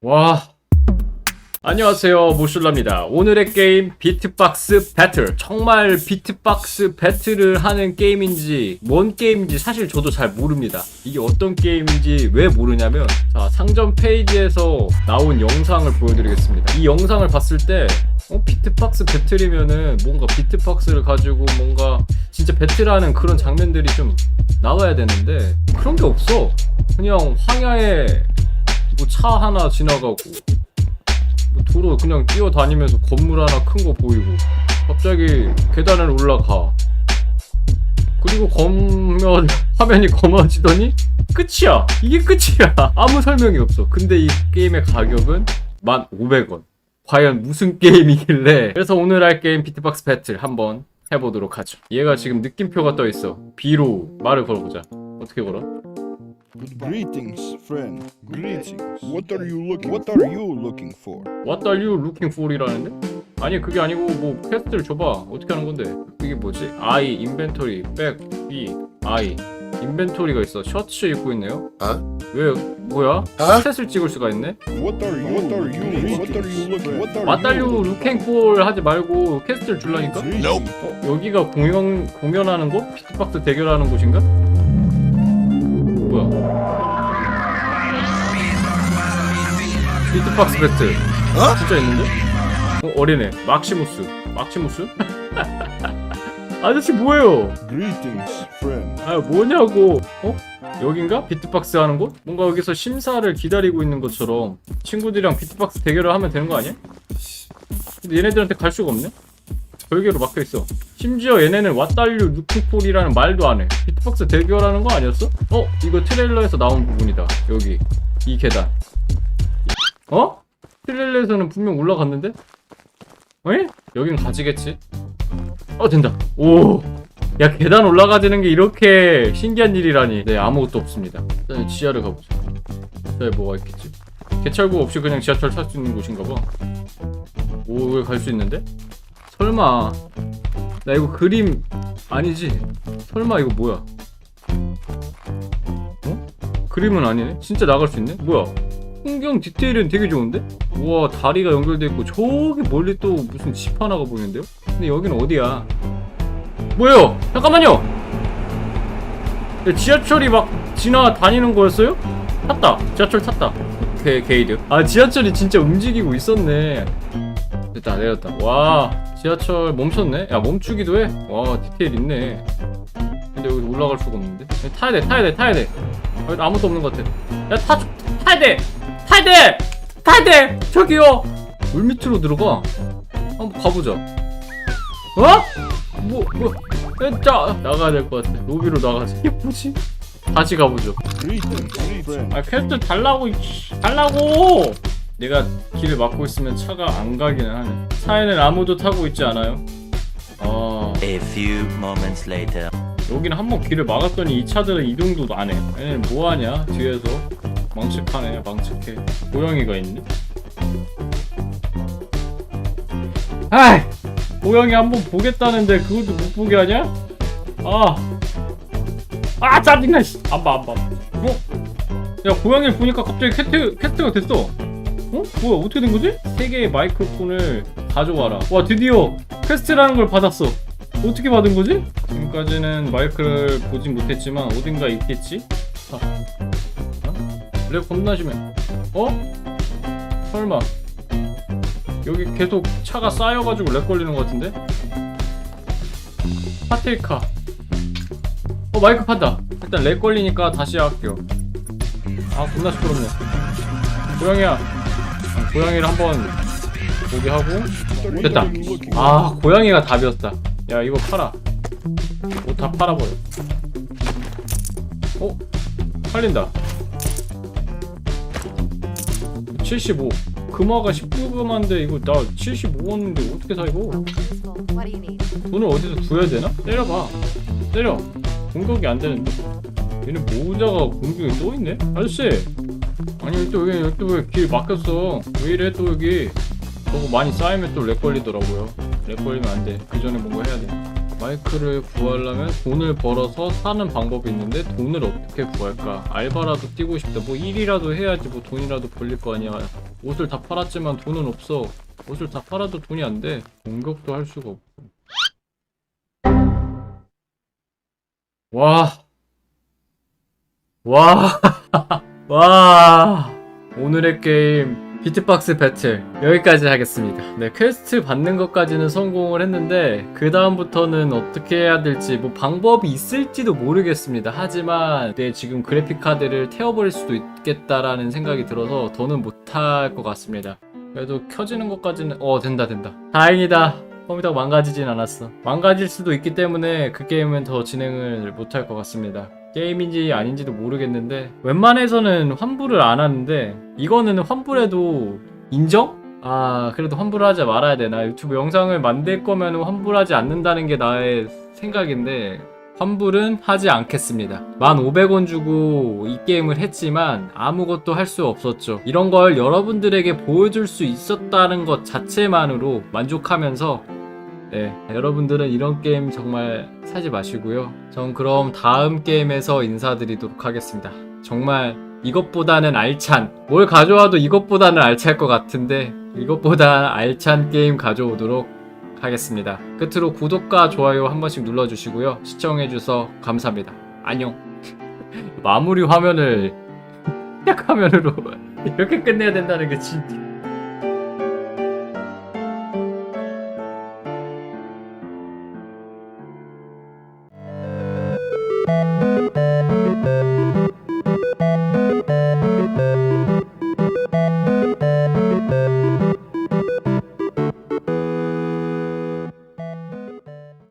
와. 안녕하세요. 모슐라입니다. 오늘의 게임 비트박스 배틀. 정말 비트박스 배틀을 하는 게임인지 뭔 게임인지 사실 저도 잘 모릅니다. 이게 어떤 게임인지 왜 모르냐면 자 상점 페이지에서 나온 영상을 보여드리겠습니다. 이 영상을 봤을 때 어, 비트박스 배틀이면은 뭔가 비트박스를 가지고 뭔가 진짜 배틀하는 그런 장면들이 좀 나와야 되는데 그런 게 없어. 그냥 황야에 뭐 차 하나 지나가고 뭐 도로 그냥 뛰어다니면서 건물 하나 큰 거 보이고 갑자기 계단을 올라가. 그리고 검면 화면이 검어지더니 끝이야. 이게 끝이야. 아무 설명이 없어. 근데 이 게임의 가격은 1,500원. 과연 무슨 게임이길래? 그래서 오늘 할 게임 비트박스 배틀 한번 해보도록 하죠. 얘가 지금 느낌표가 떠 있어. B로 말을 걸어보자. 어떻게 걸어? Greetings, friend. Greetings. What are you looking? What are you looking for? What are you looking for이라는데? 아니 그게 아니고 뭐 퀘스트를 줘봐 어떻게 하는 건데 이게 뭐지? I 인벤토리 백 B I 인벤토리가 있어 셔츠 입고 있네요 어? 왜 뭐야? 어? 스탯을 찍을 수가 있네 What are you? What are you? What are you looking? What are What are you looking for 하지 말고 퀘스트를 줄라니까? Nope. 어 여기가 공연 공연하는 곳? 비트박스 대결하는 곳인가? 뭐야? 비트박스 배틀 어? 진짜 있는데? 어 어리네 막시무스 막시무스? 아저씨 뭐예요? Greetings, friend. 아 뭐냐고 어? 여긴가? 비트박스 하는 곳? 뭔가 여기서 심사를 기다리고 있는 것처럼 친구들이랑 비트박스 대결을 하면 되는 거 아니야? 근데 얘네들한테 갈 수가 없네? 별개로 막혀있어 심지어 얘네는 왓달류 루킹폴이라는 말도 안해 비트박스 대결하는 거 아니었어? 어? 이거 트레일러에서 나온 부분이다 여기 이 계단 어? 트레일러에서는 분명 올라갔는데? 에? 여긴 가지겠지? 어 된다 오 야 계단 올라가지는 게 이렇게 신기한 일이라니 네 아무것도 없습니다 일단 지하를 가보자 지하에 뭐가 있겠지 개찰구 없이 그냥 지하철 탈 수 있는 곳인가 봐오 여기 갈수 있는데? 설마 나 이거 그림 아니지? 설마 이거 뭐야 어? 그림은 아니네? 진짜 나갈 수 있네? 뭐야 풍경 디테일은 되게 좋은데? 우와 다리가 연결돼 있고 저기 멀리 또 무슨 집 하나가 보이는데요? 근데 여기는 어디야? 뭐예요? 잠깐만요. 야, 지하철이 막 지나다니는 거였어요? 탔다. 지하철 탔다. 게, 게이드. 아 지하철이 진짜 움직이고 있었네. 됐다 내렸다. 와 지하철 멈췄네. 야 멈추기도 해. 와 디테일 있네. 근데 여기 올라갈 수가 없는데. 야, 타야 돼 타야 돼 타야 돼. 여기 아무도 없는 것 같아. 야 타 타야 돼. 타야 돼. 타야 돼. 저기요. 물 밑으로 들어가. 한번 가보자. 어? 뭐, 뭐, 자, 나가야 될 것 같아. 로비로 나가자. 이게 뭐지? 다시 가보죠. 아, 퀘스트 달라고. 달라고! 내가 길을 막고 있으면 차가 안 가기는 하네. 차에는 아무도 타고 있지 않아요? 아, A few moments later. 여기는 한 번 길을 막았더니 이 차들은 이동도 안 해. 얘는 뭐 하냐? 뒤에서. 망측하네, 망측해. 고양이가 있네? 아이! 고양이 한 번 보겠다는데 그것도 못 보게 하냐? 아. 아, 짜증나, 씨. 안 봐, 안 봐. 어? 야, 고양이를 보니까 갑자기 퀘스트, 퀘스트가 됐어. 어? 뭐야, 어떻게 된 거지? 세 개의 마이크폰을 가져와라. 와, 드디어 퀘스트라는 걸 받았어. 어떻게 받은 거지? 지금까지는 마이크를 보진 못했지만 어딘가 있겠지? 아. 어? 렉 겁나 심해. 어? 설마. 여기 계속 차가 쌓여가지고 렉 걸리는 것 같은데? 파테이카. 어, 마이크 판다. 일단 렉 걸리니까 다시 할게요. 아, 겁나 시끄럽네. 고양이야. 고양이를 한번 보게 하고. 됐다. 아, 고양이가 답이었다. 야, 이거 팔아. 옷 다 팔아버려. 어? 팔린다. 75. 금화가 19금화인데 이거 나 75원인데 어떻게 사 이거? 돈을 어디서 구해야 되나? 때려봐. 때려. 공격이 안 되는데. 얘는 모자가 공격이 또 있네? 아저씨! 아니 또 여기 또왜 길 막혔어? 왜 이래 또 여기? 저거 많이 쌓이면 또 렉 걸리더라고요. 렉 걸리면 안 돼. 그 전에 뭔가 해야 돼. 마이크를 구하려면 돈을 벌어서 사는 방법이 있는데 돈을 어떻게 구할까? 알바라도 뛰고 싶다. 뭐 일이라도 해야지 뭐 돈이라도 벌릴 거 아니야. 옷을 다 팔았지만 돈은 없어. 옷을 다 팔아도 돈이 안 돼. 공격도 할 수가 없고. 와. 와. 와. 오늘의 게임 비트박스 배틀 여기까지 하겠습니다. 네, 퀘스트 받는 것까지는 성공을 했는데 그 다음부터는 어떻게 해야 될지 뭐 방법이 있을지도 모르겠습니다. 하지만 내 지금 그래픽 카드를 태워버릴 수도 있겠다라는 생각이 들어서 더는 못할 것 같습니다. 그래도 켜지는 것까지는 어 된다 된다. 다행이다. 컴퓨터가 망가지진 않았어. 망가질 수도 있기 때문에 그 게임은 더 진행을 못할 것 같습니다. 게임인지 아닌지도 모르겠는데 웬만해서는 환불을 안 하는데 이거는 환불해도 인정? 아 그래도 환불을 하지 말아야 되나? 유튜브 영상을 만들 거면 환불하지 않는다는 게 나의 생각인데 환불은 하지 않겠습니다. 1,500원 주고 이 게임을 했지만 아무것도 할 수 없었죠. 이런 걸 여러분들에게 보여줄 수 있었다는 것 자체만으로 만족하면서 네, 여러분들은 이런 게임 정말 사지 마시고요. 전 그럼 다음 게임에서 인사드리도록 하겠습니다. 정말 이것보다는 알찬, 뭘 가져와도 이것보다는 알찰 것 같은데 이것보다 알찬 게임 가져오도록 하겠습니다. 끝으로 구독과 좋아요 한 번씩 눌러주시고요. 시청해주셔서 감사합니다. 안녕. 마무리 화면을 시작 화면으로 이렇게 끝내야 된다는 게 진짜.